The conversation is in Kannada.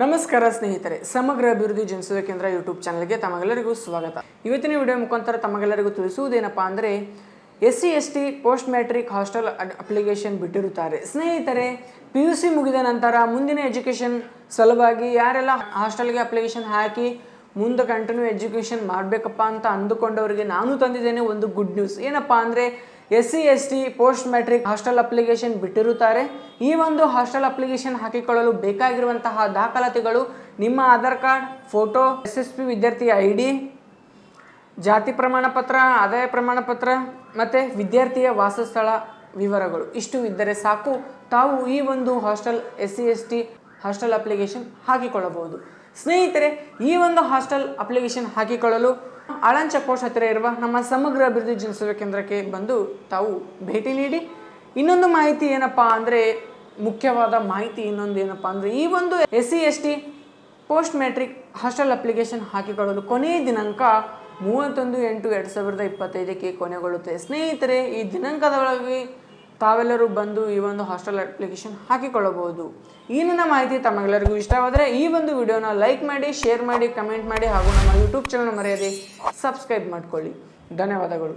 ನಮಸ್ಕಾರ ಸ್ನೇಹಿತರೆ, ಸಮಗ್ರ ಅಭಿವೃದ್ಧಿ ಜನಿಸುವ ಕೇಂದ್ರ ಯೂಟ್ಯೂಬ್ ಚಾನಲ್ಗೆ ತಮಗೆಲ್ಲರಿಗೂ ಸ್ವಾಗತ. ಇವತ್ತಿನ ವಿಡಿಯೋ ಮುಖಾಂತರ ತಮಗೆಲ್ಲರಿಗೂ ತಿಳಿಸುವುದೇನಪ್ಪ ಅಂದರೆ S C S T post matric hostel application ಬಿಟ್ಟಿರುತ್ತಾರೆ. ಸ್ನೇಹಿತರೆ ಪಿ ಯು ಸಿ ಮುಗಿದ ನಂತರ ಮುಂದಿನ ಎಜುಕೇಷನ್ ಸಲುವಾಗಿ ಯಾರೆಲ್ಲ ಹಾಸ್ಟೆಲ್ಗೆ ಅಪ್ಲಿಕೇಶನ್ ಹಾಕಿ ಮುಂದೆ ಕಂಟಿನ್ಯೂ ಎಜುಕೇಷನ್ ಮಾಡಬೇಕಪ್ಪ ಅಂತ ಅಂದುಕೊಂಡವರಿಗೆ ನಾನು ತಂದಿದ್ದೇನೆ ಒಂದು ಗುಡ್ ನ್ಯೂಸ್ ಏನಪ್ಪ ಅಂದರೆ S C S T post matric, hostel application ಬಿಟ್ಟಿರುತ್ತಾರೆ. ಈ ಒಂದು ಹಾಸ್ಟೆಲ್ ಅಪ್ಲಿಕೇಶನ್ ಹಾಕಿಕೊಳ್ಳಲು ಬೇಕಾಗಿರುವಂತಹ ದಾಖಲಾತಿಗಳು ನಿಮ್ಮ Aadhaar card, photo, S S P ವಿದ್ಯಾರ್ಥಿ ಐ ಡಿ, ಜಾತಿ ಪ್ರಮಾಣ ಪತ್ರ ಆದಾಯ ಪ್ರಮಾಣ ಪತ್ರ ಮತ್ತು ವಿದ್ಯಾರ್ಥಿಯ ವಾಸಸ್ಥಳ ವಿವರಗಳು. ಇಷ್ಟು ಇದ್ದರೆ ಸಾಕು. ತಾವು ಈ ಒಂದು hostel S C S T hostel application ಹಾಕಿಕೊಳ್ಳಬಹುದು. ಸ್ನೇಹಿತರೆ, ಈ ಒಂದು ಹಾಸ್ಟೆಲ್ ಅಪ್ಲಿಕೇಶನ್ ಹಾಕಿಕೊಳ್ಳಲು ಅಳಂಚ ಚೆಕ್ ಪೋಸ್ಟ್ ಹತ್ತಿರ ಇರುವ ನಮ್ಮ ಸಮಗ್ರ ಅಭಿವೃದ್ಧಿ ಜನಸೇವಾ ಕೇಂದ್ರಕ್ಕೆ ಬಂದು ತಾವು ಭೇಟಿ ನೀಡಿ. ಇನ್ನೊಂದು ಮಾಹಿತಿ ಏನಪ್ಪಾ ಅಂದರೆ, ಮುಖ್ಯವಾದ ಮಾಹಿತಿ ಇನ್ನೊಂದು ಏನಪ್ಪ ಅಂದರೆ, ಈ ಒಂದು S C S T post matric hostel application ಹಾಕಿಕೊಳ್ಳಲು ಕೊನೆಯ ದಿನಾಂಕ ಮೂವತ್ತೊಂದು ಎಂಟು ಎರಡು ಸಾವಿರದ ಇಪ್ಪತ್ತೈದಕ್ಕೆ ಕೊನೆಗೊಳ್ಳುತ್ತೆ ಸ್ನೇಹಿತರೆ, ಈ ದಿನಾಂಕದ ಒಳಗೆ ತಾವೆಲ್ಲರೂ ಬಂದು ಈ ಒಂದು ಹಾಸ್ಟೆಲ್ ಅಪ್ಲಿಕೇಶನ್ ಹಾಕಿಕೊಳ್ಳಬಹುದು. ಈ ನನ್ನ ಮಾಹಿತಿ ತಮಗೆಲ್ಲರಿಗೂ ಇಷ್ಟವಾದರೆ ಈ ಒಂದು ವಿಡಿಯೋನ ಲೈಕ್ ಮಾಡಿ, ಶೇರ್ ಮಾಡಿ, ಕಮೆಂಟ್ ಮಾಡಿ ಹಾಗೂ ನಮ್ಮ ಯೂಟ್ಯೂಬ್ ಚಾನಲ್ ಮರೆಯದೆ ಸಬ್ಸ್ಕ್ರೈಬ್ ಮಾಡಿಕೊಳ್ಳಿ. ಧನ್ಯವಾದಗಳು.